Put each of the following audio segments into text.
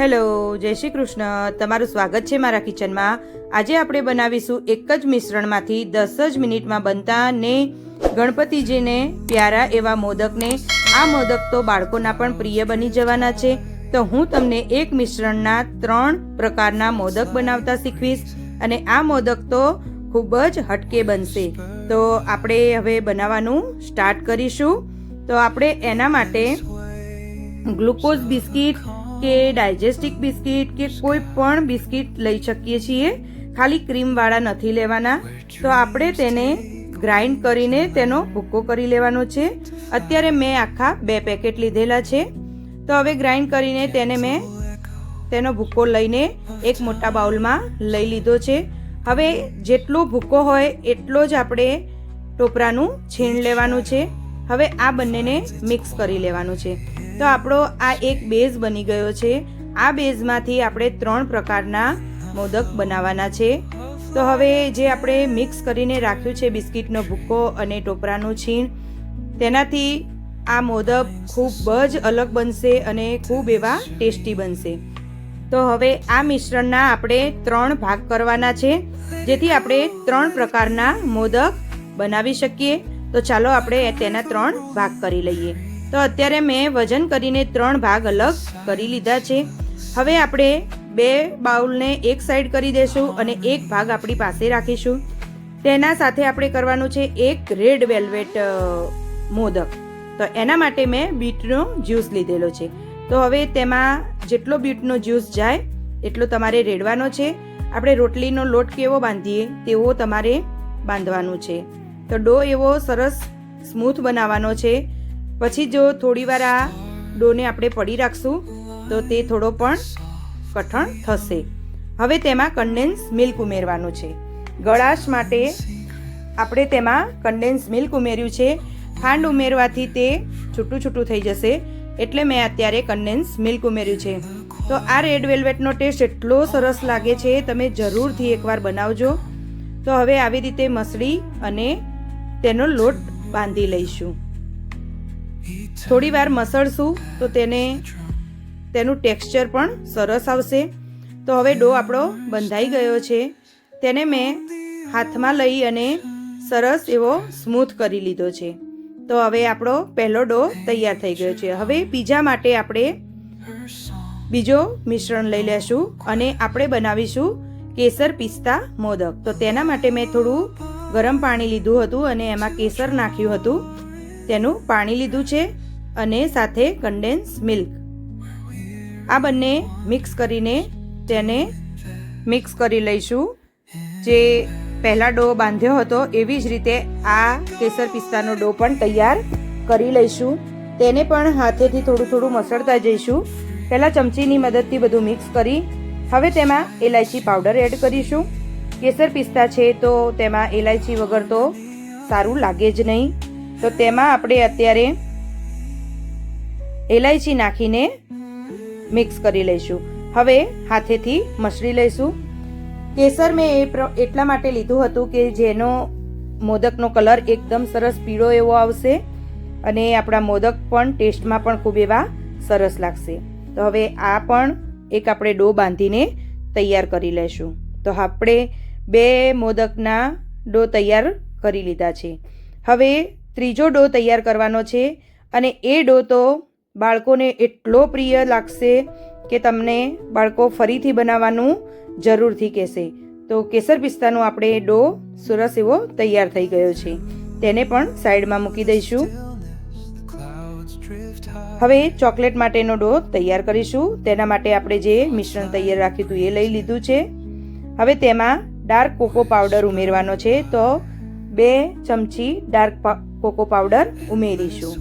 Hello, જય શ્રી કૃષ્ણ. તમારું સ્વાગત છે મારા કિચનમાં. આજે આપણે બનાવીશું એક જ મિશ્રણમાંથી દસ જ મિનિટમાં બનતા ને ગણપતિજીને પ્યારા એવા મોદકને. આ મોદક તો બાળકોના પણ પ્રિય બની જવાના છે. તો હું તમને એક મિશ્રણના ત્રણ પ્રકારના મોદક બનાવતા શીખવીશ અને આ મોદક તો ખૂબ જ હટકે બનશે. તો આપણે હવે બનાવવાનું સ્ટાર્ટ કરીશું. તો આપણે એના માટે ગ્લુકોઝ બિસ્કિટ કે ડાયજેસ્ટિક બિસ્કિટ કે કોઈ પણ બિસ્કિટ લઈ શકીએ છીએ. ખાલી ક્રીમવાળા નથી લેવાના. તો આપણે તેને ગ્રાઇન્ડ કરીને તેનો ભૂક્કો કરી લેવાનો છે. અત્યારે મેં આખા બે પેકેટ લીધેલા છે. તો હવે ગ્રાઇન્ડ કરીને તેને મેં તેનો ભૂક્કો લઈને એક મોટા બાઉલમાં લઈ લીધો છે. હવે જેટલો ભૂક્કો હોય એટલો જ આપણે ટોપરાનું છીણ લેવાનું છે. હવે આ બંનેને મિક્સ કરી લેવાનું છે. તો આપણો આ એક બેઝ બની ગયો છે. આ બેઝમાંથી આપણે ત્રણ પ્રકારના મોદક બનાવવાના છે. તો હવે જે આપણે મિક્સ કરીને રાખ્યું છે બિસ્કિટનો ભૂક્કો અને ટોપરાનું છીણ, તેનાથી આ મોદક ખૂબ જ અલગ બનશે અને ખૂબ એવા ટેસ્ટી બનશે. તો હવે આ મિશ્રણના આપણે ત્રણ ભાગ કરવાના છે, જેથી આપણે ત્રણ પ્રકારના મોદક બનાવી શકીએ. તો ચાલો આપણે તેના ત્રણ ભાગ કરી લઈએ. તો અત્યારે મેં વજન કરીને ત્રણ ભાગ અલગ કરી લીધા છે. હવે આપણે બે બાઉલને એક સાઈડ કરી દેશું અને એક ભાગ આપણી પાસે રાખીશું. તેના સાથે આપણે કરવાનું છે એક રેડ વેલ્વેટ મોદક. તો એના માટે મેં બીટનો જ્યુસ લીધેલો છે. તો હવે તેમાં જેટલો બીટનો જ્યુસ જાય, એટલો તમારે રેડવાનો છે. આપણે રોટલીનો લોટ કેવો બાંધીએ તેવો તમારે બાંધવાનું છે. તો ડો એવો સરસ સ્મૂથ બનાવવાનો છે. પછી જો થોડીવાર આ ડોને આપણે પડી રાખશું, તો તે થોડો પણ કઠણ થશે. હવે તેમાં કન્ડેન્સ મિલ્ક ઉમેરવાનું છે. ગળાશ માટે આપણે તેમાં કન્ડેન્સ મિલ્ક ઉમેર્યું છે. ખાંડ ઉમેરવાથી તે છૂટું છૂટું થઈ જશે, એટલે મેં અત્યારે કન્ડેન્સ મિલ્ક ઉમેર્યું છે. તો આ રેડ વેલ્વેટનો ટેસ્ટ એટલો સરસ લાગે છે, તમે જરૂરથી એકવાર બનાવજો. તો હવે આવી રીતે મસળી અને તેનો લોટ બાંધી લઈશું. થોડી વાર મસળશું તો તેને તેનું ટેક્સચર પણ સરસ આવશે. તો હવે ડો આપણો બંધાઈ ગયો છે. તેને મેં હાથમાં લઈ અને સરસ એવો સ્મૂથ કરી લીધો છે. તો હવે આપણો પહેલો ડો તૈયાર થઈ ગયો છે. હવે બીજા માટે આપણે બીજો મિશ્રણ લઈ લેશું અને આપણે બનાવીશું કેસર પિસ્તા મોદક. તો તેના માટે મેં થોડું ગરમ પાણી લીધું હતું અને એમાં કેસર નાખ્યું હતું. તેનું પાણી લીધું છે અને સાથે કન્ડેન્સ મિલ્ક. આ બંને મિક્સ કરીને તેને મિક્સ કરી લઈશું. જે પહેલાં ડો બાંધ્યો હતો એવી જ રીતે આ કેસર પિસ્તાનો ડો પણ તૈયાર કરી લઈશું. તેને પણ હાથેથી થોડું થોડું મસળતા જઈશું. પહેલાં ચમચીની મદદથી બધું મિક્સ કરી હવે તેમાં એલાયચી પાવડર એડ કરીશું. કેસર પિસ્તા છે તો તેમાં એલાયચી વગર તો સારું લાગે જ નહીં. તો તેમાં આપણે અત્યારે એલાયચી નાખીને મિક્સ કરી લઈશું. હવે હાથેથી મસળી લઈશું. કેસર મેં એ એટલા માટે લીધું હતું કે જેનો મોદકનો કલર એકદમ સરસ પીળો એવો આવશે અને આપણા મોદક પણ ટેસ્ટમાં પણ ખૂબ એવા સરસ લાગશે. તો હવે આ પણ એક આપણે ડો બાંધીને તૈયાર કરી લેશું તો આપણે બે મોદકના ડો તૈયાર કરી લીધા છે. હવે ત્રીજો ડો તૈયાર કરવાનો છે અને એ ડો તો બાળકોને એટલો પ્રિય લાગશે કે તમને બાળકો ફરીથી બનાવવાનું જરૂરથી કહેશે. તો કેસર પિસ્તાનો આપણે ડો સરસ એવો તૈયાર થઈ ગયો છે. તેને પણ સાઈડમાં મૂકી દઈશું. હવે ચોકલેટ માટેનો ડો તૈયાર કરીશું. તેના માટે આપણે જે મિશ્રણ તૈયાર રાખ્યું હતું એ લઈ લીધું છે. હવે તેમાં ડાર્ક કોકો પાવડર ઉમેરવાનો છે. તો બે ચમચી ડાર્ક કોકો પાવડર ઉમેરીશું.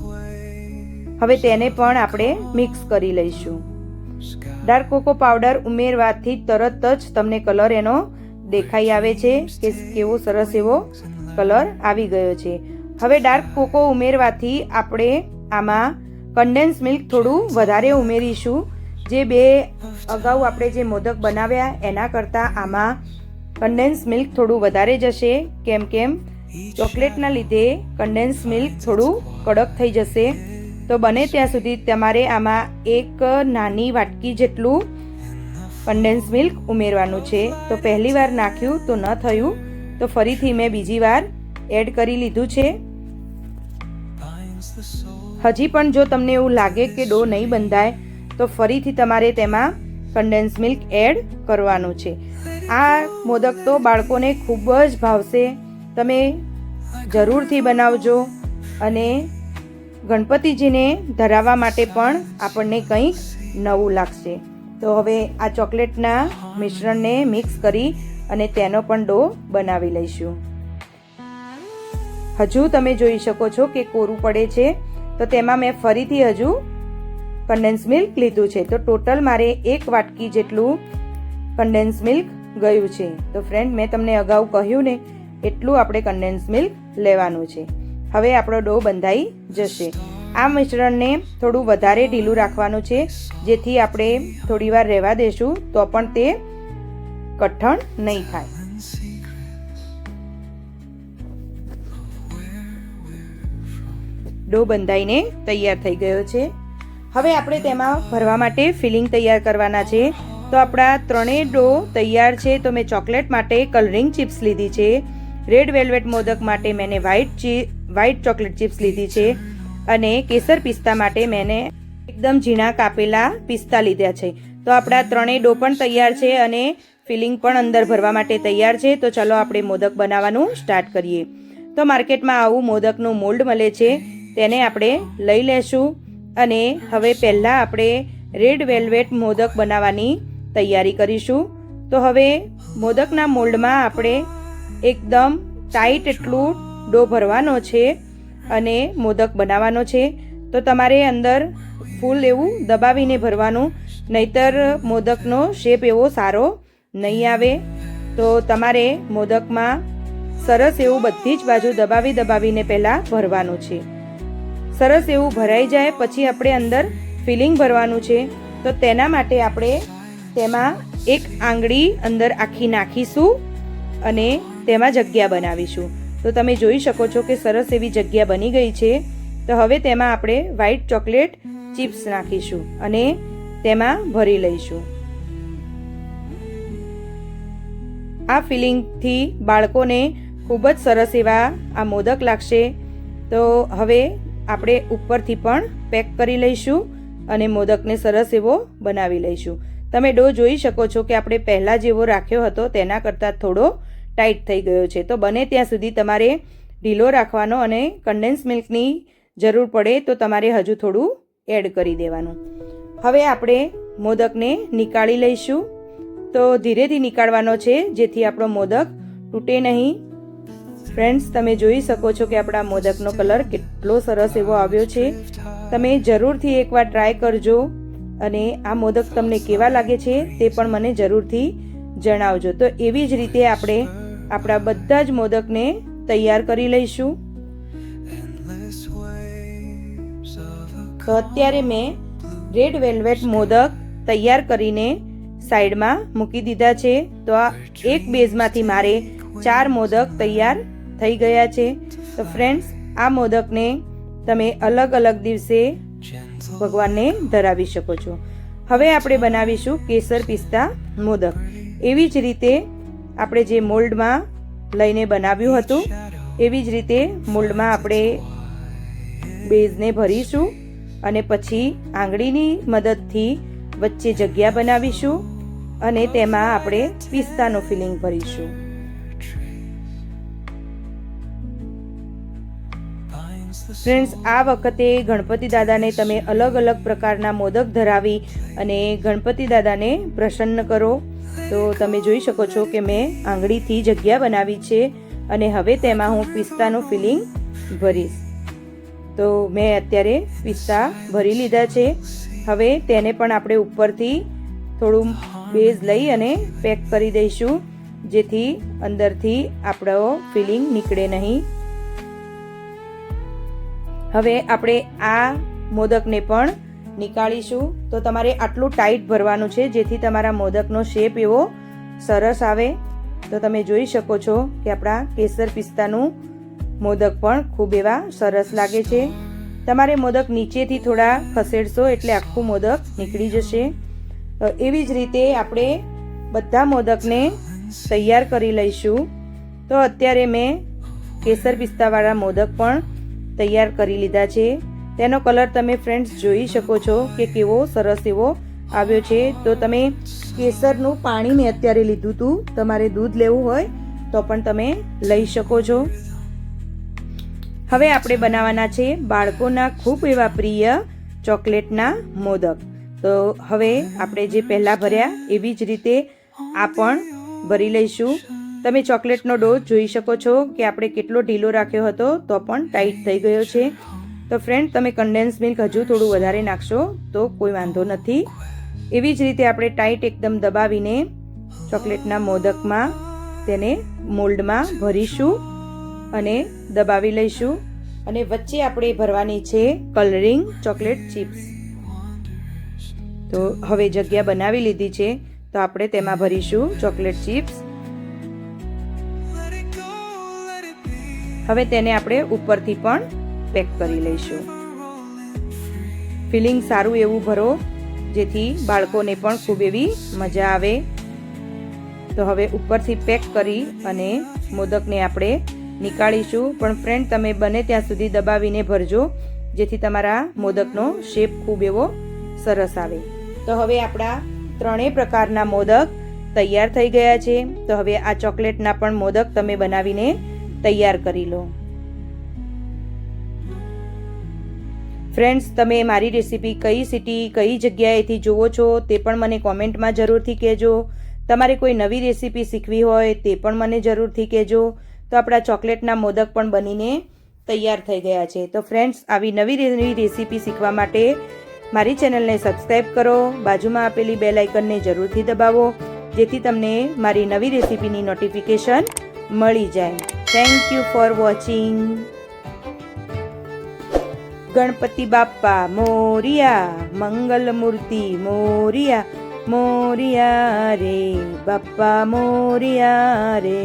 હવે તેને પણ આપણે મિક્સ કરી લઈશું. ડાર્ક કોકો પાવડર ઉમેરવાથી તરત જ તમને કલર એનો દેખાઈ આવે છે કે કેવો સરસ એવો કલર આવી ગયો છે. હવે ડાર્ક કોકો ઉમેરવાથી આપણે આમાં કન્ડેન્સ મિલ્ક થોડું વધારે ઉમેરીશું. જે બે અગાઉ આપણે જે મોદક બનાવ્યા એના કરતાં આમાં કન્ડેન્સ મિલ્ક થોડું વધારે જશે. કેમ કેમ? ચોકલેટના લીધે કન્ડેન્સ મિલ્ક થોડું કડક થઈ જશે. તો બને ત્યાં સુધી તમારે આમાં એક નાની વાટકી જેટલું કન્ડેન્સ મિલ્ક ઉમેરવાનું છે. તો પહેલી વાર નાખ્યું તો ન થયું. તો ફરીથી મેં બીજી વાર એડ કરી લીધું છે. હજી પણ જો તમને એવું લાગે કે ડો નહીં બંધાય, તો ફરીથી તમારે તેમાં કન્ડેન્સ મિલ્ક એડ કરવાનું છે. આ મોદક તો બાળકોને ખૂબ જ ભાવશે. તમે જરૂરથી બનાવજો અને ગણપતિજીને ધરાવવા માટે પણ આપણને કંઈક નવું લાગશે. તો હવે આ ચોકલેટના મિશ્રણને મિક્સ કરી અને તેનો પણ ડો બનાવી લઈશું. હજુ તમે જોઈ શકો છો કે કોરું પડે છે. તો તેમાં મેં ફરીથી હજુ કન્ડેન્સ મિલ્ક લીધું છે. તો ટોટલ મારે એક વાટકી જેટલું કન્ડેન્સ મિલ્ક ગયું છે. તો ફ્રેન્ડ, મેં તમને અગાઉ કહ્યું ને એટલું આપણે કન્ડેન્સ મિલ્ક લેવાનું છે. હવે આપણો ડો બંધાઈ જશે. આ મિશ્રણને થોડું વધારે ઢીલું રાખવાનું છે, જેથી આપણે થોડીવાર રહેવા દેશું, તો પણ તે કઠણ નહીં થાય. ડો બંધાઈને તૈયાર થઈ ગયો છે. હવે આપણે તેમાં ભરવા માટે ફિલિંગ તૈયાર કરવાના છે. તો આપણા ત્રણેય ડો તૈયાર છે, તો મેં ચોકલેટ માટે કલરિંગ ચિપ્સ લીધી છે. રેડ વેલ્વેટ મોદક માટે મેં વ્હાઈટ ચી વ્હાઈટ ચોકલેટ ચિપ્સ લીધી છે અને કેસર પિસ્તા માટે મેં એકદમ ઝીણા કાપેલા પિસ્તા લીધા છે. તો આપણા ત્રણેય ડો પણ તૈયાર છે અને ફિલિંગ પણ અંદર ભરવા માટે તૈયાર છે. તો ચાલો આપણે મોદક બનાવવાનું સ્ટાર્ટ કરીએ. તો માર્કેટમાં આવું મોદકનું મોલ્ડ મળે છે. તેને આપણે લઈ લેશું અને હવે પહેલાં આપણે રેડ વેલ્વેટ મોદક બનાવવાની તૈયારી કરીશું. તો હવે મોદકના મોલ્ડમાં આપણે એકદમ ટાઈટ એટલું ડો ભરવાનો છે અને મોદક બનાવવાનો છે. તો તમારે અંદર ફૂલ એવું દબાવીને ભરવાનું, નહીતર મોદકનો શેપ એવો સારો નહીં આવે. તો તમારે મોદકમાં સરસ એવું બધી જ બાજુ દબાવી દબાવીને પહેલાં ભરવાનું છે. સરસ એવું ભરાઈ જાય પછી આપણે અંદર ફિલિંગ ભરવાનું છે. તો તેના માટે આપણે તેમાં એક આંગળી અંદર આખી નાખીશું અને તેમાં જગ્યા બનાવીશું. તો તમે જોઈ શકો છો કે સરસ એવી જગ્યા બની ગઈ છે. તો હવે તેમાં આપણે વ્હાઈટ ચોકલેટ ચિપ્સ નાખીશું અને તેમાં ભરી લઈશું. આ ફિલિંગથી બાળકોને ખૂબ જ સરસ એવા આ મોદક લાગશે. તો હવે આપણે ઉપરથી પણ પેક કરી લઈશું અને મોદકને સરસ એવો બનાવી લઈશું. તમે ડો જોઈ શકો છો કે આપણે પહેલાં જેવો રાખ્યો હતો તેના કરતાં થોડો ટાઈટ થઈ ગયો છે. તો બને ત્યાં સુધી તમારે ઢીલો રાખવાનો અને કન્ડેન્સ મિલ્કની જરૂર પડે તો તમારે હજુ થોડું એડ કરી દેવાનું. હવે આપણે મોદકને નીકાળી લઈશું. તો ધીરેથી નીકાળવાનો છે, જેથી આપણો મોદક તૂટે નહીં. ફ્રેન્ડ્સ તમે જોઈ શકો છો કે આપણા મોદકનો કલર કેટલો સરસ એવો આવ્યો છે. તમે જરૂરથી એકવાર ટ્રાય કરજો અને આ મોદક તમને કેવા લાગે છે તે પણ મને જરૂરથી જણાવજો. તો એવી જ રીતે આપણે આપણા બધા જ મોદકને તૈયાર કરી લઈશું. તો અત્યારે મેં રેડ વેલ્વેટ મોદક તૈયાર કરીને સાઈડમાં મૂકી દીધા છે. તો આ એક બેઝમાંથી મારે ચાર મોદક તૈયાર થઈ ગયા છે. તો ફ્રેન્ડ્સ આ મોદકને તમે અલગ અલગ દિવસે ભગવાનને ધરાવી શકો છો. હવે આપણે બનાવીશું કેસર પિસ્તા મોદક. એવી જ રીતે આપણે જે મોલ્ડમાં લઈને બનાવ્યું હતું, એવી જ રીતે મોલ્ડમાં આપણે બેઝને ભરીશું અને પછી આંગળીની મદદથી વચ્ચે જગ્યા બનાવીશું અને તેમાં આપણે પિસ્તાનું ફિલિંગ ભરીશું. ફ્રેન્ડ્સ, આ વખતે ગણપતિ દાદાને તમે અલગ અલગ પ્રકારના મોદક ધરાવી અને ગણપતિ દાદાને પ્રસન્ન કરો. તો તમે જોઈ શકો છો કે મેં આંગળીથી જગ્યા બનાવી છે અને હવે તેમાં હું પિસ્તાનું ફિલિંગ ભરીશ. તો મેં અત્યારે પિસ્તા ભરી લીધા છે. હવે તેને પણ આપણે ઉપરથી થોડું બેઝ લઈ અને પેક કરી દઈશું, જેથી અંદરથી આપણો ફિલિંગ નીકળે નહીં. હવે આપણે આ મોદકને પણ નીકાળીશું. તો તમારે આટલું ટાઈટ ભરવાનું છે, જેથી તમારા મોદકનો શેપ એવો સરસ આવે. તો તમે જોઈ શકો છો કે આપણા કેસર પિસ્તાનું મોદક પણ ખૂબ એવા સરસ લાગે છે. તમારે મોદક નીચેથી થોડા ખસેડશો એટલે આખું મોદક નીકળી જશે. એવી જ રીતે આપણે બધા મોદકને તૈયાર કરી લઈશું. તો અત્યારે મેં કેસર પિસ્તાવાળા મોદક પણ તૈયાર કરી લીધા છે. તેનો કલર તમે ફ્રેન્ડ્સ જોઈ શકો છો કે કેવો સરસ એવો આવ્યો છે. તો તમે કેસરનું પાણી મેં અત્યારે લીધું હતું તમારે દૂધ લેવું હોય તો પણ તમે લઈ શકો છો. હવે આપણે બનાવવાના છે બાળકોના ખૂબ એવા પ્રિય ચોકલેટના મોદક. તો હવે આપણે જે પહેલાં ભર્યા એવી જ રીતે આ પણ ભરી લઈશું. તમે ચોકલેટનો ડોઝ જોઈ શકો છો કે આપણે કેટલો ઢીલો રાખ્યો હતો તો પણ ટાઈટ થઈ ગયો છે. તો ફ્રેન્ડ તમે કન્ડેન્સ મિલ્ક હજુ થોડું વધારે નાખશો, તો કોઈ વાંધો નથી. એવી જ રીતે આપણે ટાઈટ એકદમ દબાવીને ચોકલેટના મોદકમાં તેને મોલ્ડમાં ભરીશું અને દબાવી લઈશું. અને વચ્ચે આપણે ભરવાની છે કલરિંગ ચોકલેટ ચિપ્સ તો હવે જગ્યા બનાવી લીધી છે, તો આપણે તેમાં ભરીશું ચોકલેટ ચિપ્સ હવે તેને આપણે ઉપરથી પણ પેક કરી લઈશું. ફિલિંગ સારું એવું ભરો, જેથી બાળકોને પણ ખૂબ એવી મજા આવે. તો હવે ઉપરથી પેક કરી અને મોદકને આપણે નીકાળીશું. પણ ફ્રેન્ડ તમે બને ત્યાં સુધી દબાવીને ભરજો, જેથી તમારા મોદકનો શેપ ખૂબ એવો સરસ આવે. તો હવે આપણા ત્રણેય પ્રકારના મોદક તૈયાર થઈ ગયા છે. તો હવે આ ચોકલેટના પણ મોદક તમે બનાવીને તૈયાર કરી લો. ફ્રેન્ડ્સ તમે મારી રેસીપી કઈ સિટી કઈ જગ્યાએથી જુઓ છો તે પણ મને કોમેન્ટમાં જરૂરથી કહેજો. તમારે કોઈ નવી રેસીપી શીખવી હોય તે પણ મને જરૂરથી કહેજો. તો આપણા ચોકલેટના મોદક પણ બનીને તૈયાર થઈ ગયા છે. તો ફ્રેન્ડ્સ આવી નવી નવી રેસીપી શીખવા માટે મારી ચેનલને સબસ્ક્રાઈબ કરો. બાજુમાં આપેલી બેલ આઇકનને જરૂરથી દબાવો, જેથી તમને મારી નવી રેસીપીની નોટિફિકેશન મળી જાય. Thank you for watching Ganpati Bappa Morya મંગલ મૂર્તિ મોરિયા મોરિયા રે બાપા મોરિયા રે.